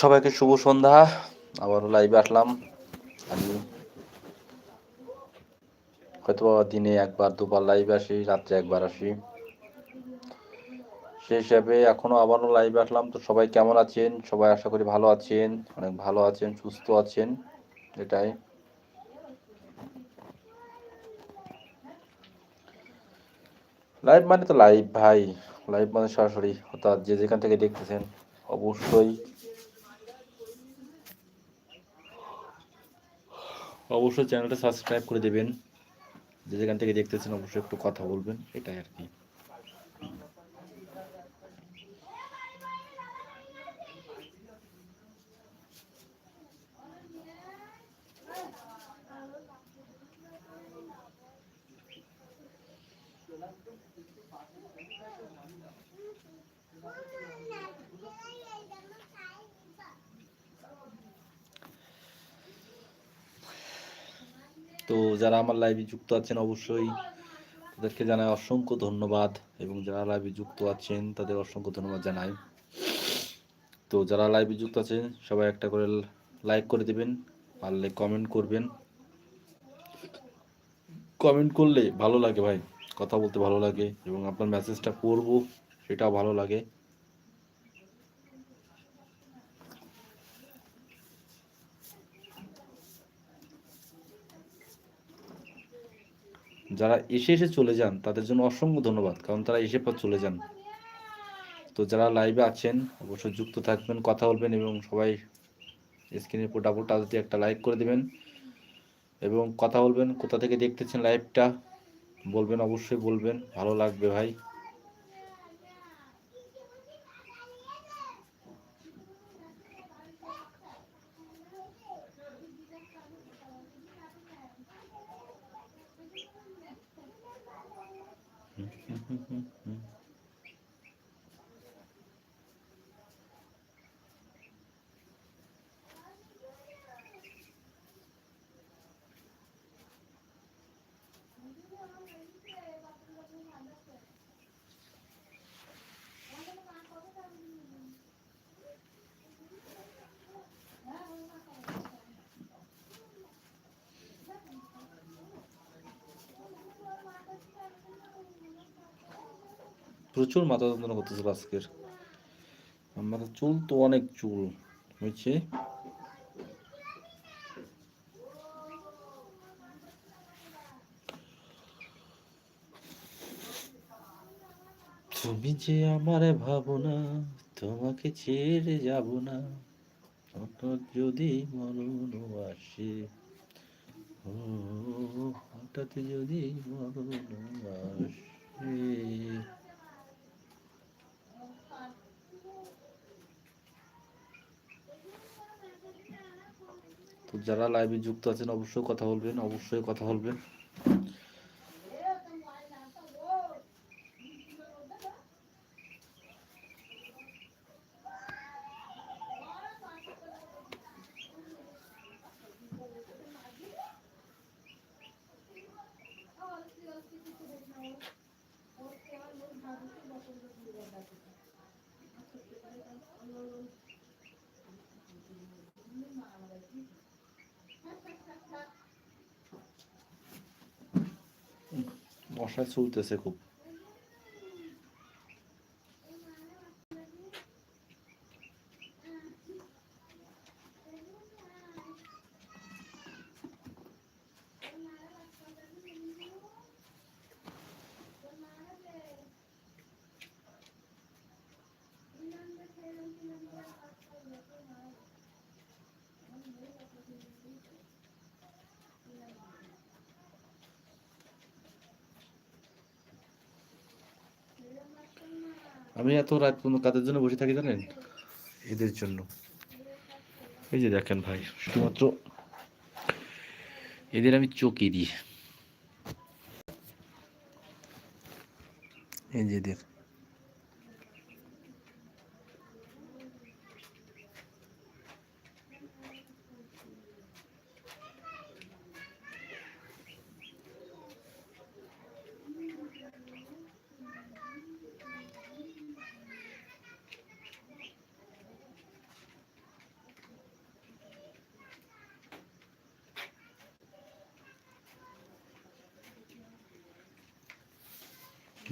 সবাইকে শুভ সন্ধ্যা। আবারও লাইভে আসলাম। আমি হয়তো দিনে একবার, দুবার লাইভে আসি, রাত্রে একবার আসি। সেই হিসাবে এখনও আবারও লাইভে আসলাম। তো সবাই কেমন আছেন? সবাই আশা করি ভালো আছেন, অনেক ভালো আছেন, সুস্থ আছেন। এটাই। লাইভ মানে তো লাইভ ভাই। লাইভ মানে সরাসরি, অর্থাৎ যে যেখান থেকে দেখতেছেন, অবশ্যই অবশ্যই চ্যানেলটা সাবস্ক্রাইব করে দেবেন। যে যেখান থেকে দেখতেছেন অবশ্যই একটু কথা বলবেন, এটাই আর কি। তো যারা আমার লাইভে যুক্ত আছেন অবশ্যই তাদেরকে জানাই অসংখ্য ধন্যবাদ এবং যারা লাইভে যুক্ত আছেন তাদের অসংখ্য ধন্যবাদ জানাই। তো যারা লাইভে যুক্ত আছেন, সবাই একটা করে লাইক করে দিবেন, পারলে কমেন্ট করবেন। কমেন্ট করলে ভালো লাগে ভাই, কথা বলতে ভালো লাগে এবং আপনার মেসেজটা পড়ব, সেটাও ভালো লাগে। যারা এসে এসে চলে যান, তাদের জন্য অসংখ্য ধন্যবাদ, কারণ তারা এসে পর চলে যান। তো যারা লাইভে আছেন, অবশ্যই যুক্ত থাকবেন, কথা বলবেন এবং সবাই ডাবল টাচ দিয়ে একটা লাইক করে দেবেন। এবং কথা বলবেন, কোথা থেকে দেখতেছেন লাইভটা বলবেন, অবশ্যই বলবেন, ভালো লাগবে ভাই। 嗯嗯嗯嗯嗯 প্রচুর মাথা যন্ত্রণা করতেছিল আজকের। আমার চুল তো অনেক চুল হয়েছে তুমি যে আমার আমারে ভাবনা, তোমাকে ছেড়ে যাব না। হঠাৎ যদি মরণ আসে, ও, হঠাৎ যদি মরণ আসে। যারা লাইভে যুক্ত আছেন অবশ্যই কথা বলবেন অবশ্যই কথা বলবেন। মশা চলতেছে খুব। আমি এত রাত পর্যন্ত কাদের জন্য বসে থাকি জানেন? এদের জন্য। এই যে দেখেন ভাই, শুধুমাত্র এদের আমি চকি দিই। এই যে এদের।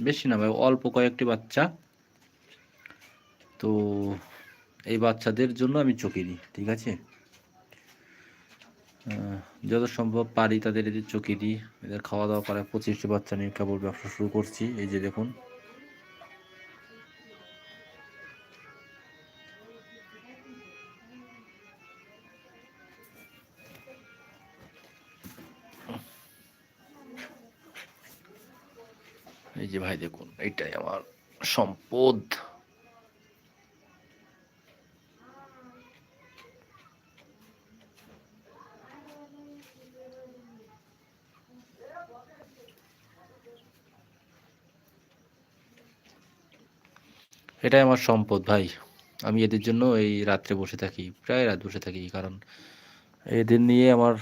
বেশি না ভাই, অল্প কয়েকটি বাচ্চা। তো এই বাচ্চাদের জন্য আমি চোখে দিই ঠিক আছে? যত সম্ভব পারি তাদের এদের চোখে দিই এদের খাওয়া দাওয়া করায় পঁচিশটি বাচ্চা নিয়ে কেবল ব্যবসা শুরু করছি। এই যে দেখুন এই যে ভাই দেখুন, এইটাই আমার সম্পদ। এটাই আমার সম্পদ ভাই। আমি এদের জন্য এই রাত্রে বসে থাকি, প্রায় রাত বসে থাকি, কারণ এদের নিয়ে আমার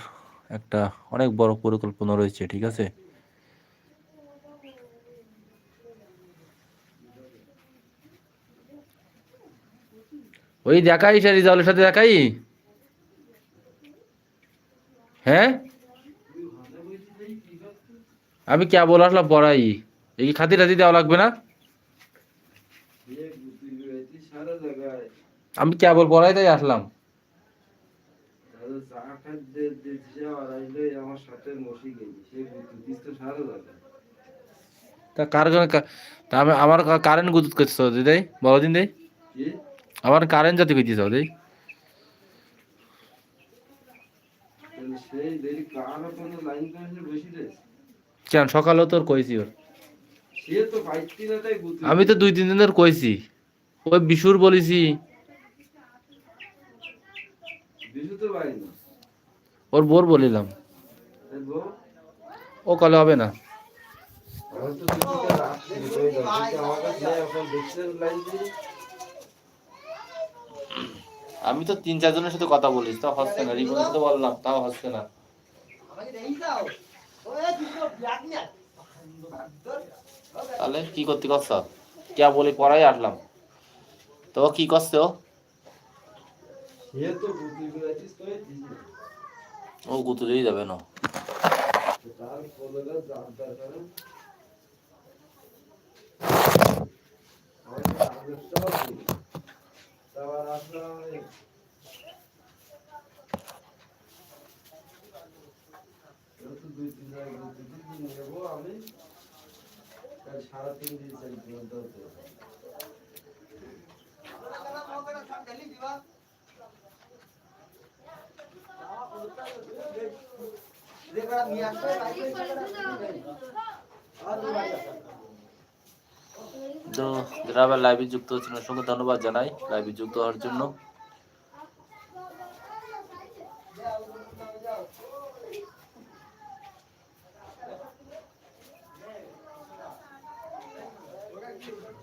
একটা অনেক বড় পরিকল্পনা রয়েছে, ঠিক আছে? ওই দেখাই সে রিজাউলের সাথে দেখাই। হ্যাঁ? আমি কে বলে আসলাম পড়াই। এই খাতি টাতি দেওয়া লাগবে না? আমি কে বল পড়াই, তাই আসলাম। তো কার আমি আমার কারেন্ট গুজুত করছ দিদাই বলো দিন কি? আমার কারেন্ট যাতে দেই সেই দেরি কার কোনো? সকালেও তোর কইছি ওর। আমি তো দুই, তিন দিন ধরে কইছি। ওই বিশুর বলেছি। ওর বোর বলিলাম। ও কলে হবে না দুপুরটা রাত্রি হয়ে গেল কিন্তু আমার কাছে এখন দেখছেন লাইন দিয়ে আমি তো তিন, চারজনের সাথে কথা বলিস, তাও হচ্ছে না। রিপনের সাথে বললাম, তাও হচ্ছে না। তাহলে কি করতে করছ? কে বলি পড়াই আসলাম। তো ও কি করছে ও? তো গুতি ও গুতুলেই যাবে না। তারপর আসলাম দুই তিন জায়গায় ঘুরতে ঘুরতে নেব আমি। কাল সারা তিন দিন চাই ঘুরতে তো যারা লাইভে যুক্ত হচ্ছেন, অসংখ্য ধন্যবাদ জানাই। লাইভে যুক্ত হওয়ার জন্য।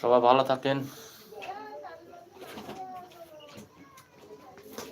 সবাই ভালো থাকেন।